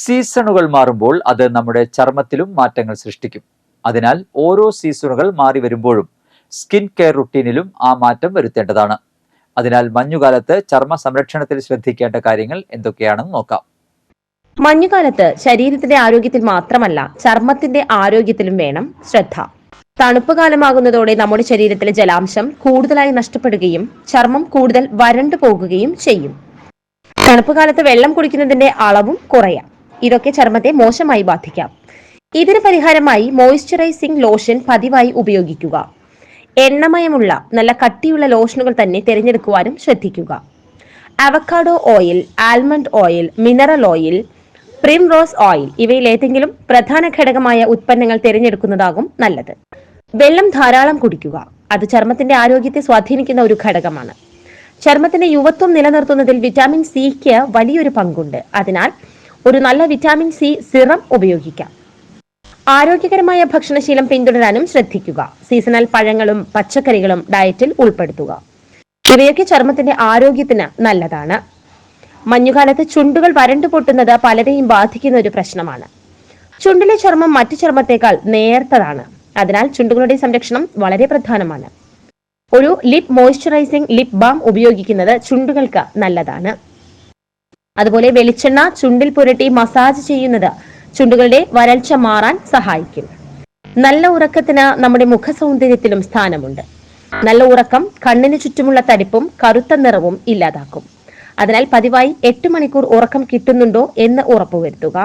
സീസണുകൾ മാറുമ്പോൾ അത് നമ്മുടെ ചർമ്മത്തിലും മാറ്റങ്ങൾ സൃഷ്ടിക്കും. അതിനാൽ ഓരോ സീസണുകൾ മാറി വരുമ്പോഴും സ്കിൻ കെയർ റുട്ടീനിലും ആ മാറ്റം വരുത്തേണ്ടതാണ്. അതിനാൽ മഞ്ഞുകാലത്ത് ചർമ്മ സംരക്ഷണത്തിൽ ശ്രദ്ധിക്കേണ്ട കാര്യങ്ങൾ എന്തൊക്കെയാണെന്ന് നോക്കാം. മഞ്ഞുകാലത്ത് ശരീരത്തിന്റെ ആരോഗ്യത്തിൽ മാത്രമല്ല ചർമ്മത്തിന്റെ ആരോഗ്യത്തിലും വേണം ശ്രദ്ധ. തണുപ്പ് കാലമാകുന്നതോടെ നമ്മുടെ ശരീരത്തിലെ ജലാംശം കൂടുതലായി നഷ്ടപ്പെടുകയും ചർമ്മം കൂടുതൽ വരണ്ടു പോകുകയും ചെയ്യും. തണുപ്പ് കാലത്ത് വെള്ളം കുടിക്കുന്നതിന്റെ അളവും കുറയാം. ഇതൊക്കെ ചർമ്മത്തെ മോശമായി ബാധിക്കാം. ഇതിന് പരിഹാരമായി മോയ്സ്ചറൈസിംഗ് ലോഷൻ പതിവായി ഉപയോഗിക്കുക. എണ്ണമയമുള്ള നല്ല കട്ടിയുള്ള ലോഷനുകൾ തന്നെ തിരഞ്ഞെടുക്കുവാനും ശ്രദ്ധിക്കുക. Avocado oil almond oil mineral oil primrose oil ഇവയിൽ ഏതെങ്കിലും പ്രധാന ഘടകമായ ഉത്പന്നങ്ങൾ തിരഞ്ഞെടുക്കുന്നതാകും നല്ലത്. വെള്ളം ധാരാളം കുടിക്കുക. അത് ചർമ്മത്തിന്റെ ആരോഗ്യത്തെ സ്വാധീനിക്കുന്ന ഒരു ഘടകമാണ്. ചർമ്മത്തിന്റെ യുവത്വം നിലനിർത്തുന്നതിൽ വിറ്റാമിൻ സിക്ക് വലിയൊരു പങ്കുണ്ട്. അതിനാൽ ഒരു നല്ല വിറ്റാമിൻ സി സിറം ഉപയോഗിക്കാം. ആരോഗ്യകരമായ ഭക്ഷണശീലം പിന്തുടരാനും ശ്രദ്ധിക്കുക. സീസണൽ പഴങ്ങളും പച്ചക്കറികളും ഡയറ്റിൽ ഉൾപ്പെടുത്തുക. ഇവയൊക്കെ ചർമ്മത്തിന്റെ ആരോഗ്യത്തിന് നല്ലതാണ്. മഞ്ഞുകാലത്ത് ചുണ്ടുകൾ വരണ്ടു പൊട്ടുന്നത് പലരെയും ബാധിക്കുന്ന ഒരു പ്രശ്നമാണ്. ചുണ്ടിലെ ചർമ്മം മറ്റു ചർമ്മത്തേക്കാൾ നേർത്തതാണ്. അതിനാൽ ചുണ്ടുകളുടെ സംരക്ഷണം വളരെ പ്രധാനമാണ്. ഒരു ലിപ് മോയ്സ്ചറൈസിംഗ് ലിപ് ബാം ഉപയോഗിക്കുന്നത് ചുണ്ടുകൾക്ക് നല്ലതാണ്. അതുപോലെ വെളിച്ചെണ്ണ ചുണ്ടിൽ പുരട്ടി മസാജ് ചെയ്യുന്നത് ചുണ്ടുകളുടെ വരൾച്ച മാറാൻ സഹായിക്കും. നല്ല ഉറക്കത്തിന് നമ്മുടെ മുഖ സൗന്ദര്യത്തിലും സ്ഥാനമുണ്ട്. നല്ല ഉറക്കം കണ്ണിന് ചുറ്റുമുള്ള തടിപ്പും കറുത്ത നിറവും ഇല്ലാതാക്കും. അതിനാൽ പതിവായി എട്ട് മണിക്കൂർ ഉറക്കം കിട്ടുന്നുണ്ടോ എന്ന് ഉറപ്പുവരുത്തുക.